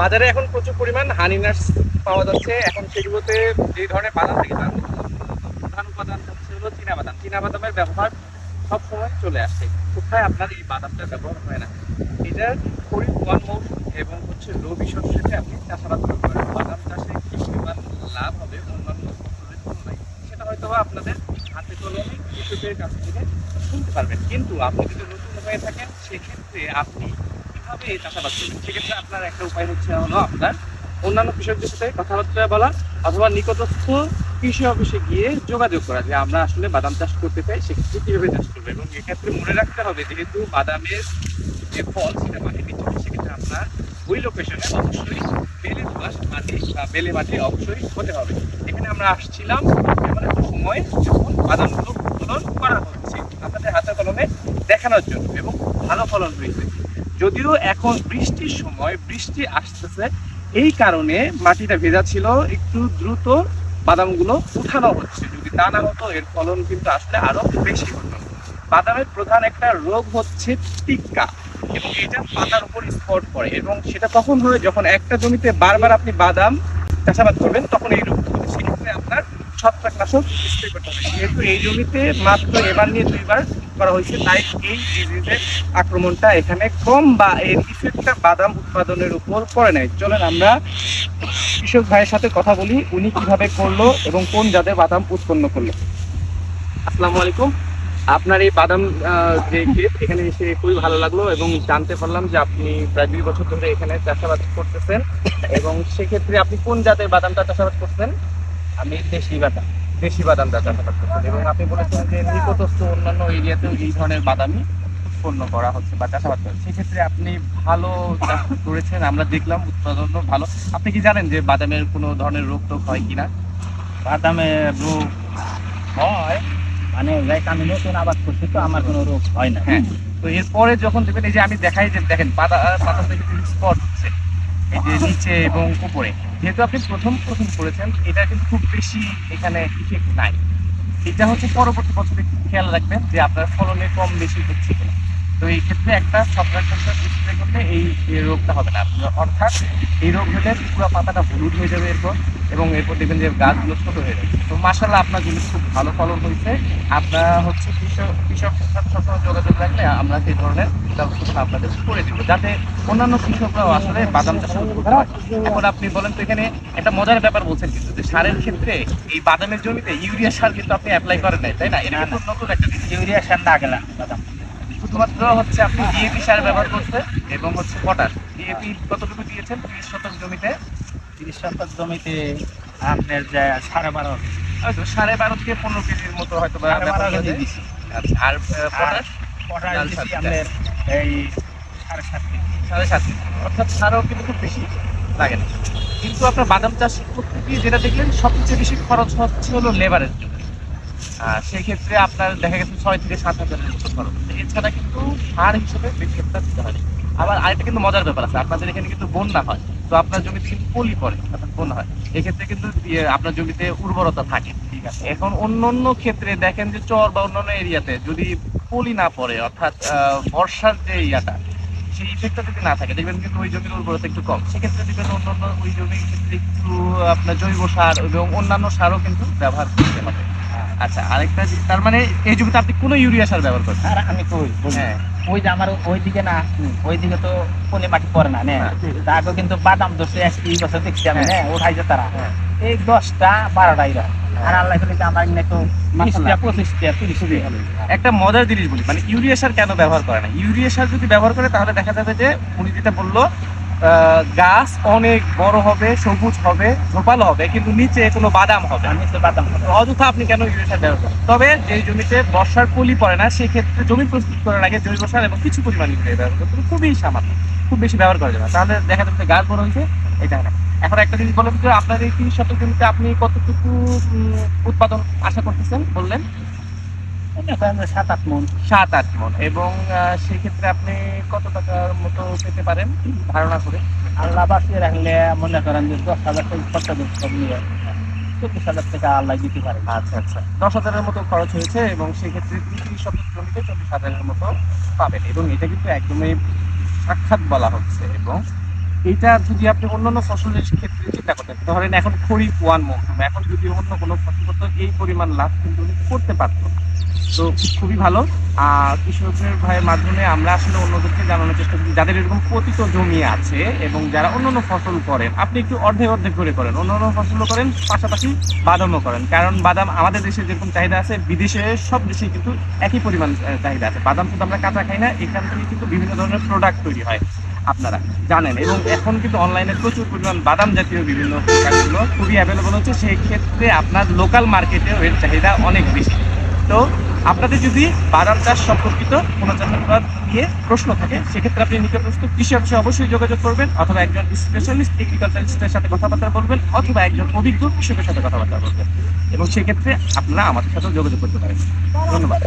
বাজারে এখন প্রচুর পরিমাণ হানি নাটস পাওয়া যাচ্ছে। এখন সেগুলোতে যে ধরনের বাদাম থাকে, তার প্রধান উপাদান হচ্ছে হলো চীনা বাদাম চীনা বাদামের ব্যবহার সব সময় চলে আসছে কোথায় আপনার এই বাদামটা ব্যবহার হয় না? এটা খরিফ ওয়ান মৌসুম এবং হচ্ছে রবি শস্যতে আপনি চাষাবাদ করতে পারেন, বাদাম চাষে কি পরিমাণ লাভ হবে অন্যান্য ফসলের তুলনায়? সেটা হয়তো আপনাদের হাতে কলমে কৃষকের কাছ থেকে শুনতে পারবেন। কিন্তু আপনি যদি নতুন হয়ে থাকেন, সেক্ষেত্রে আপনি কীভাবে চাষাবাদ করবেন সেক্ষেত্রে আপনার একটা উপায় হচ্ছে হলো আপনার অন্যান্য কৃষকদের সাথে কথাবার্তা বলা অথবা নিকটস্থ কৃষি অফিসে গিয়ে যোগাযোগ করা যে আমরা আসলে বাদাম চাষ করতে চাই সেক্ষেত্রে কীভাবে চাষ করব? এবং এক্ষেত্রে মনে রাখতে হবে যেহেতু বাদামের যে ফল সেটা নিচে হবে, সেক্ষেত্রে আপনার ওই লোকেশনে অবশ্যই বেলে দোআঁশ মাটি বা বেলে মাটি অবশ্যই হতে হবে। এখানে আমরা আসছিলাম এমন একটা সময় যখন বাদামগুলো উত্তোলন করা হচ্ছে আপনাদের হাতে কলমে দেখানোর জন্য এবং ভালো ফলন হয়েছে। যদিও এখন বৃষ্টির সময় বৃষ্টি আসতেছে, এই কারণে মাটিটা ভেজা ছিল, একটু দ্রুত বাদামগুলো উঠানো হচ্ছে। যদি তা না হতো, এর ফলন কিন্তু আসলে আরও বেশি হতো। বাদামের প্রধান একটা রোগ হচ্ছে টিক্কা, এবং এটা পাতার উপর স্পট পড়ে এবং সেটা তখন হয় যখন একটা জমিতে বারবার আপনি বাদাম চাষাবাদ করবেন, তখন এই রোগ সেক্ষেত্রে আপনার ছত্রাকনাশক স্প্রে করতে হবে। যেহেতু এই জমিতে মাত্র এবার নিয়ে দুইবার করা হয়েছে, তাই এই ডিজিজের আক্রমণটা এখানে কম বা এর ইফেক্টটা বাদাম উৎপাদনের উপর পড়ে নাই। চলেন আমরা কৃষক ভাইয়ের সাথে কথা বলি, উনি কীভাবে করল এবং কোন জাতের বাদাম উৎপন্ন করল। আসসালামু আলাইকুম। আপনার এই বাদাম যে ক্ষেত এখানে এসে খুবই ভালো লাগল এবং জানতে পারলাম যে আপনি প্রায় দুই বছর ধরে এখানে চাষাবাদ করতেছেন এবং সেক্ষেত্রে আপনি কোন জাতের বাদামটা চাষাবাদ করছেন আমি দেশি বাদাম দেশি বাদাম চাষাবাদ করছেন এবং আপনি বলেছেন যে নিকটস্থ অন্যান্য এরিয়াতেও এই ধরনের বাদামই উৎপন্ন করা হচ্ছে বা চাষাবাদ করা সেক্ষেত্রে আপনি ভালো চাষ করেছেন আমরা দেখলাম উৎপাদনও ভালো। আপনি কি জানেন যে বাদামের কোনো ধরনের রোগ টোগ হয় কিনা? বাদামে রোগ হয় মানে আমি নতুন আবাদ করছি তো আমার কোনো রোগ হয় না। হ্যাঁ তো এরপরে যখন দেখবেন এই যে আমি দেখাই যে দেখেন পাতা পাতা থেকে স্পট হচ্ছে। এই যে নিচে এবং উপরে। যেহেতু আপনি প্রথম প্রথম করেছেন, এটা কিন্তু খুব বেশি এখানে ইফেক্ট নাই। এটা হচ্ছে পরবর্তী বছরে খেয়াল রাখবেন যে আপনার ফলনে কম বেশি হচ্ছে কিনা। তো এই ক্ষেত্রে একটা ছত্রাকনাশক স্প্রে করলে এই রোগটা হবে না। অর্থাৎ এই রোগ হলে পুরো পাতাটা হলুদ হয়ে যাবে এরপর এবং এরপর দেখবেন যে গাছগুলো ছোট হয়ে যাবে। তো মাসাল্লাহ আপনার জন্য খুব ভালো ফলন হয়েছে। আপনার হচ্ছে কৃষক কৃষকের সাথে সবসময় যোগাযোগ রাখলে আমরা সেই ধরনের ব্যবস্থা আপনাদের করে দিব। যাতে অন্যান্য কৃষকরাও আসলে বাদাম চাষ করতে পারে এখন আপনি বলেন তো এখানে একটা মজার ব্যাপার বলছেন কিন্তু যে সারের ক্ষেত্রে এই বাদামের জমিতে ইউরিয়া সার কিন্তু আপনি অ্যাপ্লাই করেন নাই তাই না? এটা কিন্তু নতুন একটা ইউরিয়া সার না গেলাম বাদাম। শুধুমাত্র হচ্ছে আপনি ডিএপি সার ব্যবহার করছেন এবং হচ্ছে পটাশ ডিএপি কতটুকু দিয়েছেন? তিরিশ শতক জমিতে। তিরিশ শতক জমিতে আপনার যায় সাড়ে বারো হয়তো সাড়ে বারো থেকে পনেরো কেজির মতো হয়তো আচ্ছা, আর পটাশ পটাশ এই সাড়ে সাত কেজি। সাড়ে সাত কেজি। অর্থাৎ সারও কিন্তু খুব বেশি লাগে না। কিন্তু আপনার বাদাম চাষ করতে গিয়ে যেটা দেখলেন সবচেয়ে বেশি খরচ হচ্ছে হলো লেবারের জন্য। সেই আপনার দেখা গেছে ছয় থেকে সাত হাজারের মতো খরচ। এছাড়া কিন্তু সার হিসেবে একটা দিতে হয়। আবার আরেকটা কিন্তু মজার ব্যাপার আছে আপনাদের এখানে কিন্তু বন্যা হয়। তো আপনার জমিতে কিন্তু পলি পড়ে অর্থাৎ বন্যা হয়। এক্ষেত্রে কিন্তু ইয়ে, আপনার জমিতে উর্বরতা থাকে ঠিক আছে? এখন অন্য অন্য ক্ষেত্রে দেখেন যে চর বা অন্যান্য এরিয়াতে যদি পলি না পড়ে অর্থাৎ বর্ষার যে ইয়াটা সেই ইফেক্টটা যদি না থাকে দেখবেন কিন্তু ওই জমির উর্বরতা একটু কম। সেক্ষেত্রে দেখবেন অন্য অন্য ওই জমির ক্ষেত্রে একটু আপনার জৈব সার এবং অন্যান্য সারও কিন্তু ব্যবহার করতে হবে। আচ্ছা আরেকটা তার মানে এই জমিতে আপনি কোনো ইউরিয়া সার ব্যবহার করছেন আর আমি কই হ্যাঁ। ওই যে আমার ওই দিকে না ওই দিকে তো পলি মাটি পড়ে না হ্যাঁ। তাকে কিন্তু বাদাম ধরছে দুই বছর দেখছি আমি হ্যাঁ। উঠাইছে তারা। হ্যাঁ। এই দশটা বারোটা এরা। আর আল্লাহ করলে আমার একটা মজার জিনিস বলি মানে ইউরিয়া সার কেন ব্যবহার করে না? ইউরিয়া সার যদি ব্যবহার করে তাহলে দেখা যাবে যে উনি যেটা বলল গাছ অনেক বড় হবে সবুজ হবে ঝোপালো হবে কিন্তু নিচে কোনো বাদাম হবে না। আমি বাদাম। তো অযথা আপনি কেন ইউরিয়া সার ব্যবহার তবে যে জমিতে বর্ষার পলি পড়ে না সেই ক্ষেত্রে জমি প্রস্তুত করার আগে জৈব সার এবং কিছু পরিমাণ ইউরিয়া ব্যবহার করতে হবে। খুবই সামান্য খুব বেশি ব্যবহার করা যাবে। তাহলে দেখা যাবে গাছ বড় হয়েছে এটা না এখন একটা জিনিস বলেন যে আপনার এই তিরিশ শতক জমিতে আপনি কতটুকু উৎপাদন আশা করতেছেন বললেন সাত আট মন। সাত আট মন। এবং আহ, সেই ক্ষেত্রে আপনি কত টাকার মতো পেতে পারেন? ধারণা করে। আল্লাহ বাঁচিয়ে রাখলে মনে করেন যে দশ হাজার থেকে খরচা সব নিয়ে চব্বিশ হাজার টাকা আল্লাহ দিতে পারে। আচ্ছা আচ্ছা। দশ হাজারের মতো খরচ হয়েছে এবং সেক্ষেত্রে তিরিশ শতক জমিতে চল্লিশ হাজারের মতো পাবেন। এবং এটা কিন্তু একদমই সাক্ষাৎ বলা হচ্ছে। এবং এটা যদি আপনি অন্যান্য ফসলের ক্ষেত্রে চিন্তা করতেন ধরেন এখন খরিফ ওয়ান মৌসুম এখন যদি অন্য কোনো ফসল করতো এই পরিমাণ লাভ কিন্তু করতে পারতো তো খুবই ভালো। আর কৃষকের ভাইয়ের মাধ্যমে আমরা আসলে অন্যদেরকে জানানোর চেষ্টা করি। যাদের এরকম পতিত জমি আছে এবং যারা অন্যান্য ফসল করেন, আপনি একটু অর্ধেক অর্ধেক করে করেন। অন্যান্য ফসলও করেন, পাশাপাশি বাদামও করেন। কারণ বাদাম আমাদের দেশে যেরকম চাহিদা আছে, বিদেশে সব দেশেই কিন্তু একই পরিমাণ চাহিদা আছে। বাদাম শুধু আমরা কাঁচা খাই না, এখান থেকে কিন্তু বিভিন্ন ধরনের প্রোডাক্ট তৈরি হয় আপনারা জানেন। এবং এখন কিন্তু অনলাইনে প্রচুর পরিমাণ বাদাম জাতীয় বিভিন্ন প্রোডাক্টগুলো খুবই অ্যাভেলেবল হচ্ছে। সেই ক্ষেত্রে আপনার লোকাল মার্কেটেও এর চাহিদা অনেক বেশি। তো আপনাদের যদি বাদাম চাষ সম্পর্কিত কোনো চাষাবাদ নিয়ে প্রশ্ন থাকে, সেক্ষেত্রে আপনি নিকটস্থ কৃষি অফিসে অবশ্যই যোগাযোগ করবেন, অথবা একজন স্পেশালিস্ট এগ্রিকালচারিস্টের সাথে কথাবার্তা বলবেন, অথবা একজন অভিজ্ঞ কৃষকের সাথে কথাবার্তা বলবেন। এবং সেক্ষেত্রে আপনারা আমাদের সাথেও যোগাযোগ করতে পারেন। ধন্যবাদ।